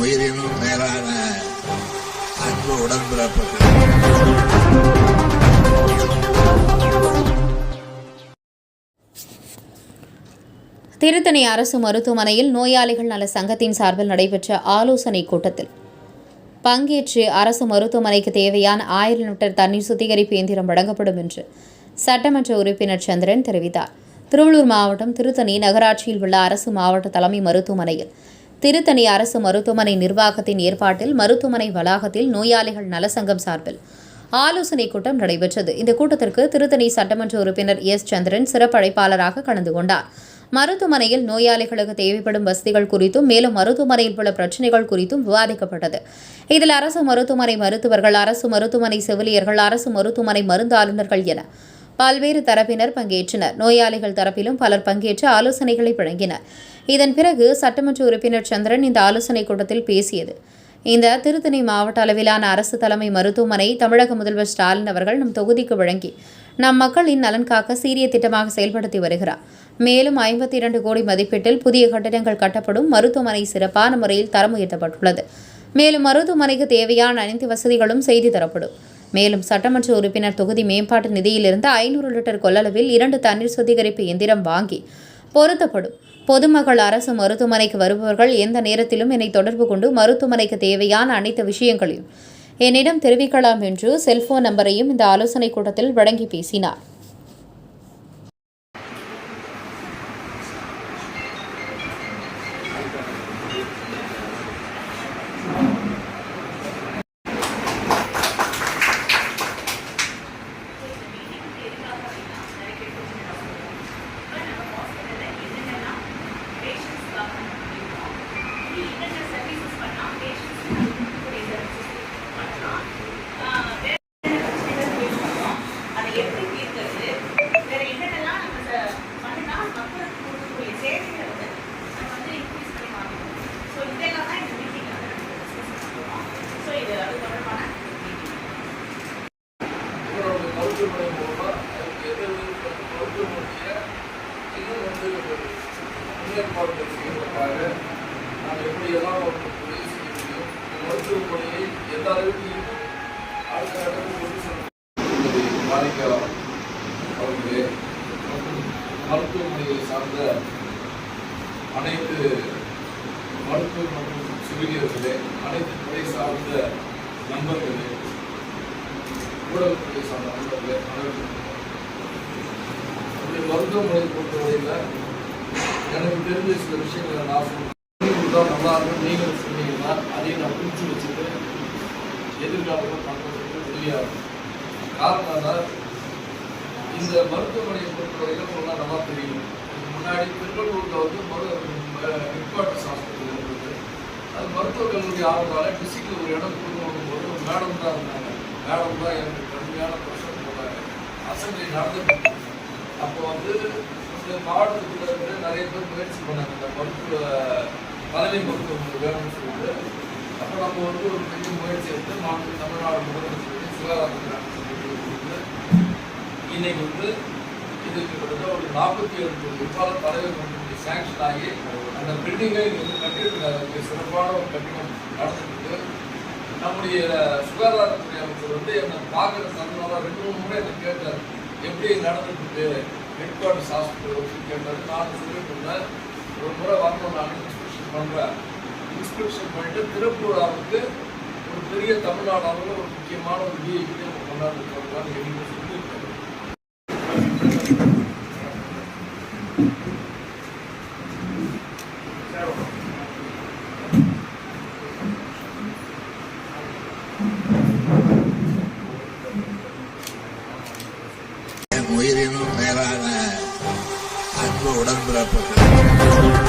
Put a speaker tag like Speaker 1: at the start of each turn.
Speaker 1: உயிரினும் மேலான அன்பு உடன்பிறப்புகள்.
Speaker 2: திருத்தணி அரசு மருத்துவமனையில் நோயாளிகள் நல சங்கத்தின் சார்பில் நடைபெற்ற ஆலோசனைக் கூட்டத்தில் பங்கேற்று அரசு மருத்துவமனைக்கு தேவையான ஆயிரம் லிட்டர் தண்ணீர் சுத்திகரிப்பு இயந்திரம் வழங்கப்படும் என்று சட்டமன்ற உறுப்பினர் சந்திரன் தெரிவித்தார். திருவள்ளூர் மாவட்டம் திருத்தணி நகராட்சியில் உள்ள அரசு மாவட்ட தலைமை மருத்துவமனையில் திருத்தணி அரசு மருத்துவமனை நிர்வாகத்தின் ஏற்பாட்டில் மருத்துவமனை வளாகத்தில் நோயாளிகள் நலசங்கம் சார்பில் ஆலோசனைக் கூட்டம் நடைபெற்றது. இந்த கூட்டத்திற்கு திருத்தணி சட்டமன்ற உறுப்பினர் எஸ். சந்திரன் சிறப்படைப்பாளராக கலந்து கொண்டார். மருத்துவமனையில் நோயாளிகளுக்கு தேவைப்படும் வசதிகள் குறித்தும் மேலும் மருத்துவமனையில் உள்ள பிரச்சினைகள் குறித்தும் விவாதிக்கப்பட்டது. இதில் அரசு மருத்துவமனை மருத்துவர்கள் அரசு மருத்துவமனை செவிலியர்கள் அரசு மருத்துவமனை மருந்தாளுநர்கள் என பல்வேறு தரப்பினர் பங்கேற்றனர். நோயாளிகள் தரப்பிலும் பலர் பங்கேற்று ஆலோசனைகளை வழங்கினர். இதன் பிறகு சட்டமன்ற உறுப்பினர் சந்திரன் இந்த ஆலோசனைக் கூட்டத்தில் பேசியது. இந்த திருத்தணி மாவட்ட அளவிலான அரசு தலைமை மருத்துவமனை தமிழக முதல்வர் ஸ்டாலின் அவர்கள் நம் தொகுதிக்கு வழங்கி நம் மக்களின் நலன் காக்க சீரிய திட்டமாக செயல்படுத்தி வருகிறார். மேலும் ஐம்பத்தி இரண்டு கோடி மதிப்பீட்டில் புதிய கட்டிடங்கள் கட்டப்படும் மருத்துவமனை சிறப்பான முறையில் தரம் உயர்த்தப்பட்டுள்ளது. மேலும் மருத்துவமனைக்கு தேவையான அனைத்து வசதிகளும் செய்து தரப்படும். மேலும் சட்டமன்ற உறுப்பினர் தொகுதி மேம்பாட்டு நிதியிலிருந்து ஐநூறு லிட்டர் கொள்ளளவில் இரண்டு தண்ணீர் சுத்திகரிப்பு எந்திரம் வாங்கி பொருத்தப்படும். பொதுமக்கள் அரசு மருத்துவமனைக்கு வருபவர்கள் எந்த நேரத்திலும் என்னை தொடர்பு கொண்டு மருத்துவமனைக்கு தேவையான அனைத்து விஷயங்களையும் என்னிடம் தெரிவிக்கலாம் என்று செல்போன் நம்பரையும் இந்த ஆலோசனைக் கூட்டத்தில் வழங்கி பேசினார்
Speaker 3: அதை எப்படி தீர்க்கிறது வேற என்னென்னலாம் நம்ம ச- பண்ணினா மக்களுக்கு கொடுக்கக்கூடிய சேவைகளை வந்து நம்ம வந்து இன்க்ரீஸ் பண்ணி வாங்கணும் ஸோ இதெல்லாம் தான் இந்த மீட்டிங் வந்து நம்ம டிஸ்கஸ் பண்ணுறோம் ஸோ இது அது தொடர்பான மீட்டிங்
Speaker 4: இவருடைய மருத்துவமனை மூலமா அதுக்கு எதிர்ப்பு மருத்துவமனையை இன்னும் வந்து முன்னேற்பாடுகள் செய்வதற்காக நாம் எப்படியெல்லாம் உதவி செய்ய முடியும் மருத்துவமனையை எந்த அளவுக்கு அடுத்த கொண்டு மாணிக்கா அவர்களே மருத்துவமனையை சார்ந்த அனைத்து மருத்துவ மற்றும் செவிலியர்களே அனைத்து துறை சார்ந்த நண்பர்கள் ஊடகத்துறை சார்ந்த நண்பர்கள் அனைவருக்கும் அப்படி மருத்துவமனை பொறுத்தவரையில் எனக்கு தெரிஞ்ச சில விஷயங்களை நான் சொல்றேன் நல்லா இருக்கும். நீங்களும் சொன்னீங்கன்னா அதையும் நான் புரிஞ்சு வச்சுட்டு எதிர்காலத்தில் பண்ணுறதுக்கு உதவியாக காரணம் இந்த மருத்துவமனையை பொறுத்தவரையில் உங்களுக்கு நல்லா தெரியும். இதுக்கு முன்னாடி திருவள்ளூரில் வந்து மரு ஹெட் குவார்ட்டர்ஸ் ஹாஸ்பிட்டல் இருந்தது. அது மருத்துவ கல்லூரி ஆரம்பால டிஸ்ட்ரிக்டில் ஒரு இடம் கொடுக்கணும் மேடம் தான் இருந்தாங்க மேடம் தான் எனக்கு கடுமையான பிரச்சனை போனாங்க அசம்பிளி நடந்துட்டு அப்போ வந்து இந்த மாவட்டத்துக்குள்ள இருந்து நிறைய பேர் முயற்சி பண்ணாங்க. இந்த மருத்துவ பதவி மருத்துவம் வேணும்னு சொல்லிட்டு. அப்போ நம்ம வந்து ஒரு பெரிய முயற்சி எடுத்து மாநில தமிழ்நாடு முதலமைச்சர் சுகாதாரத்துறை கொடுத்து இன்னைக்கு வந்து இது கிட்டத்தட்ட ஒரு நாற்பத்தி ஏழு கோடி ரூபாய் பதவி மருத்துவமனை சேங்ஷன் ஆகி அந்த பில்டிங்கை இங்கே வந்து கட்டியிருக்காங்க சிறப்பான ஒரு கட்டிடம் நடந்துட்டு நம்முடைய சுகாதாரத்துறை அமைச்சர் வந்து என்னை பார்க்குற தருணம் ரெண்டு மூணு முறை என்னை கேட்டார். எப்படி நடந்துட்டு ஹெட் குவார்ட்டர்ஸ் ஹாஸ்பிட்டல் அப்படின்னு கேட்டார்? நான் சொல்லிட்டு இருந்தேன். ஒரு முறை வரணும் நான் இன்ஸ்பெக்ஷன் பண்ணுறேன் இன்ஸ்பெக்ஷன் பண்ணிட்டு திருப்பூராவுக்கு ஒரு பெரிய தமிழ்நாடு அளவில் ஒரு முக்கியமான ஒரு விஐபி நம்ம கொண்டாந்து சொல்கிறான்னு எங்களுக்கு
Speaker 1: மேலான அன்பு உடன்பிறப்புகள்